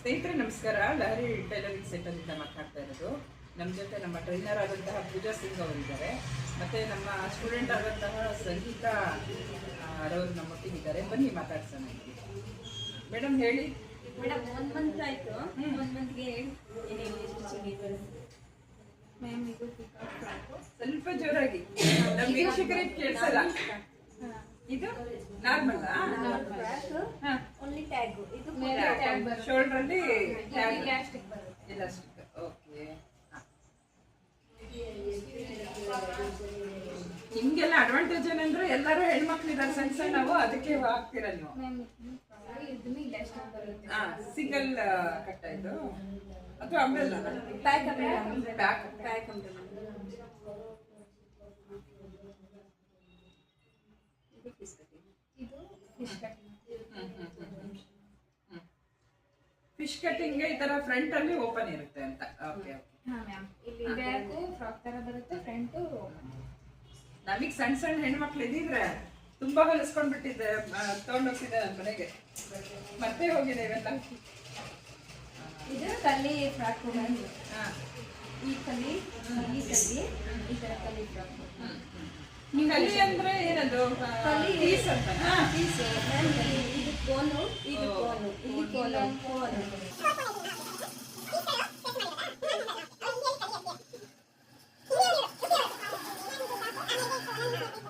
ಸ್ನೇಹಿತರೆ ನಮಸ್ಕಾರ. ಲಹರಿ ಟೈಲರಿಂಗ್ ಸೆಂಟರ್ನಿಂದ ಮಾತಾಡ್ತಾ ಇರೋದು. ನಮ್ಮ ಜೊತೆ ನಮ್ಮ ಟ್ರೈನರ್ ಆದಂತಹ ಪೂಜಾ ಸಿಂಗ್ ಅವರಿದ್ದಾರೆ. ಮತ್ತೆ ನಮ್ಮ ಸ್ಟೂಡೆಂಟ್ ಆದಂತಹ ಸಂಗೀತ ರವರು ನಮ್ಮೊಟ್ಟಿಗಿದ್ದಾರೆ ಬನ್ನಿ ಮಾತಾಡ್ಸೋಣ ಮೇಡಮ್ ಹೇಳಿ. ಮೇಡಮ್ ಒಂದ್ ಮಂತ್ ಆಯ್ತು. ಒಂದ್ ಮಂತ್ಗೆ ಮ್ಯಾಮ್ ಇದು? ಸ್ವಲ್ಪ ಜೋರಾಗಿ. ನಮ್ಮ ವೀಕ್ಷಕರಿಗೆ ಕೇಳಿಸಲ್ಲ. ಇದು ನಾರ್ಮಲ್. ಟ್ಯಾಗ್ ಇದು ಶೋಲ್ಡರ್ ಅಲ್ಲಿ ಇಲಾಸ್ಟಿಕ್ ಓಕೆ ನಿಮ್ಗೆಲ್ಲ ಅಡ್ವಾಂಟೇಜ್ ಏನಂದ್ರೆ ಎಲ್ಲರೂ ಹೆಣ್ಮಕ್ಳು ಇದಾರೆ ಸಣ್ಣ ನಾವು ಅದಕ್ಕೆ ಹಾಕ್ತೀರ ನೀವು? ಸಿಂಗಲ್ ಕಟ್ಟ ಇದು. ಅಥವಾ ಅಂಬ್ರೆಲ್ಲ ಪ್ಯಾಕ್ ಪ್ಯಾಕ್ ಅಂತ ಇದು ಫಿಶ್ ಕಟಿಂಗ್ ಫಿಶ್ ಕಟಿಂಗ್ ಈ ತರ ಫ್ರಂಟ್ ಅಲ್ಲಿ ಓಪನ್ ಇರುತ್ತೆ ಅಂತ. ಓಕೆ ಹಾ ಮ್ಯಾಮ್ ಇಲ್ಲಿ ಬ್ಯಾಕು ಫ್ರಾಕ್ ತರ ಬರುತ್ತೆ ಫ್ರಂಟ್ ನಮಗ್ ಸಣ್ಣ ಸಣ್ಣ ಹೆಣ್ಮಕ್ಳು ಇದಿದ್ರೆ ತುಂಬಾ ಹೊಲಿಸ್ಕೊಂಡ್ ಬಿಟ್ಟಿದ್ದೆ ತಗೊಂಡೋಗ್ತಿದ್ದೆ ನನ್ನ ಮನೆಗೆ. ಮತ್ತೆ ಹೋಗಿದೆ ಇವೆಲ್ಲ. ಇದು ಕಲ್ಲಿ ಫ್ರಾಕ್ ಹಾ. ಈ ಕಲ್ಲಿ ಈ ಕಲ್ಲಿ ಈ ತರ ಕಲ್ಲಿ ಫ್ರಾಕ್ ಕಲಿ ಅಂದ್ರೆ ಏನದು? ಕಲಿ ಪೀಸ್ ಅಂತ. ಪೀಸ್ ಇದು ಕೋನು ಇದು Thank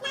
you.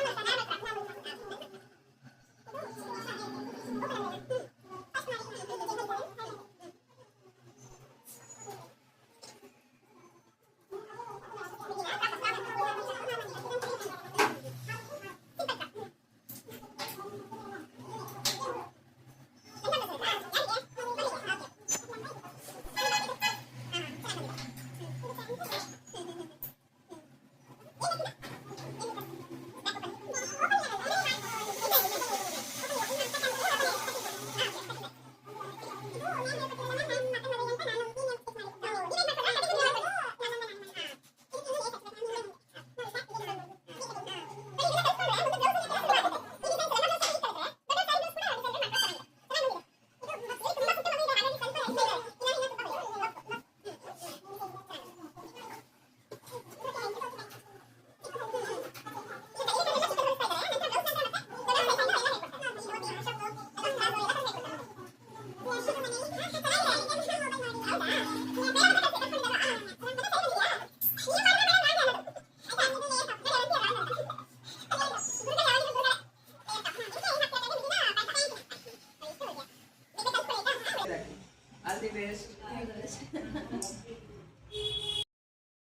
the best.